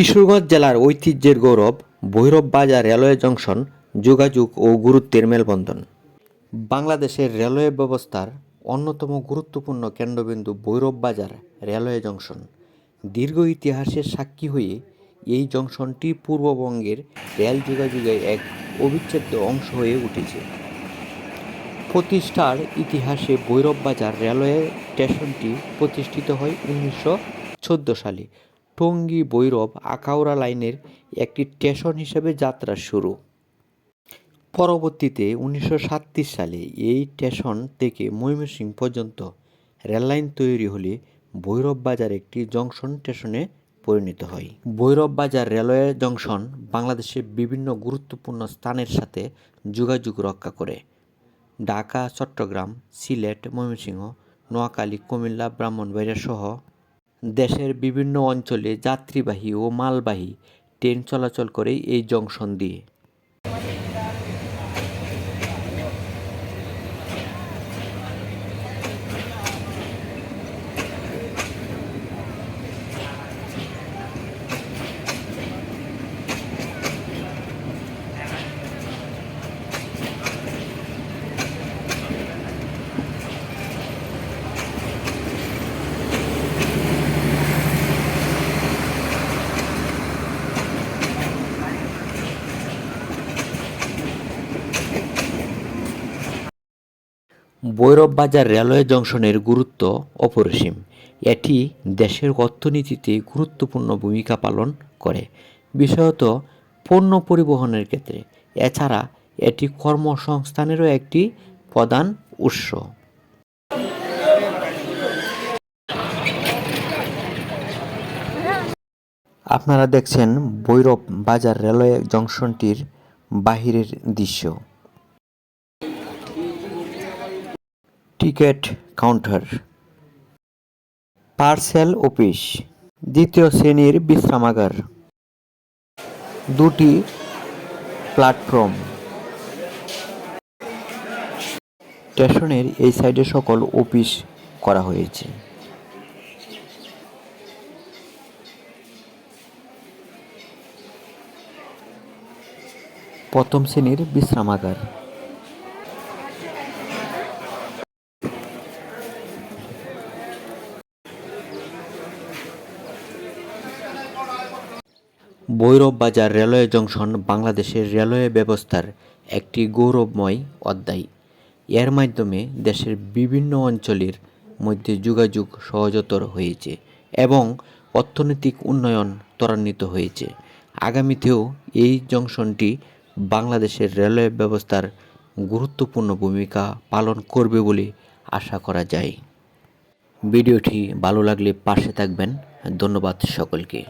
কিশোরগঞ্জ জেলার ঐতিহ্যের গৌরব, ভৈরব বাজার রেলওয়ে জংশন, যোগাযোগ ও গুরুত্বের মেলবন্ধন। বাংলাদেশের রেলওয়ে ব্যবস্থার অন্যতম গুরুত্বপূর্ণ কেন্দ্রবিন্দু ভৈরব বাজার রেলওয়ে জংশন। দীর্ঘ ইতিহাসের সাক্ষী হয়ে এই জংশনটি পূর্ববঙ্গের রেল যোগাযোগের এক অবিচ্ছেদ্য অংশ হয়ে উঠেছে। প্রতিষ্ঠার ইতিহাসে ভৈরব বাজার রেলওয়ে স্টেশনটি প্রতিষ্ঠিত হয় উনিশশো চোদ্দ সালে। টঙ্গী ভৈরব আখাউড়া লাইনের একটি স্টেশন হিসেবে যাত্রা শুরু। পরবর্তীতে উনিশশো সালে এই স্টেশন থেকে ময়মনসিংহ পর্যন্ত রেললাইন তৈরি হলে ভৈরব বাজার একটি জংশন স্টেশনে পরিণত হয়। ভৈরব বাজার রেলওয়ে জংশন বাংলাদেশের বিভিন্ন গুরুত্বপূর্ণ স্থানের সাথে যোগাযোগ রক্ষা করে। ঢাকা, চট্টগ্রাম, সিলেট, ময়মনসিংহ, নোয়াখালী, কুমিল্লা, ব্রাহ্মণবাড়িয়া সহ দেশের বিভিন্ন অঞ্চলে যাত্রীবাহী ও মালবাহী ট্রেন চলাচল করে এই জংশন দিয়ে। বাজার রেলওয়ে জংশনের গুরুত্ব অপরিসীম। এটি দেশের অর্থনীতিতে গুরুত্বপূর্ণ ভূমিকা পালন করে। বিশেষত পণ্য পরিবহনের ক্ষেত্রে। এছাড়া এটি কর্মসংস্থানেরও একটি প্রধান উৎস। আপনারা দেখছেন ভৈরব বাজার রেলওয়ে জংশনটির বাহিরের দৃশ্য। Ticket counter. পার্সেল অফিস, দ্বিতীয় শ্রেণির বিশ্রামাগার। দুটি প্ল্যাটফর্ম। স্টেশনের এই সাইডে সকল অফিস করা হয়েছে। প্রথম শ্রেণির বিশ্রামাগার। ভৈরব বাজার রেলওয়ে জংশন বাংলাদেশের রেলওয়ে ব্যবস্থার একটি গৌরবময় অধ্যায়। এর মাধ্যমে দেশের বিভিন্ন অঞ্চলের মধ্যে যোগাযোগ সহজতর হয়েছে এবং অর্থনৈতিক উন্নয়ন ত্বরান্বিত হয়েছে। আগামীতেও এই জংশনটি বাংলাদেশের রেলওয়ে ব্যবস্থার গুরুত্বপূর্ণ ভূমিকা পালন করবে বলে আশা করা যায়। ভিডিওটি ভালো লাগলে পাশে থাকবেন। ধন্যবাদ সকলকে।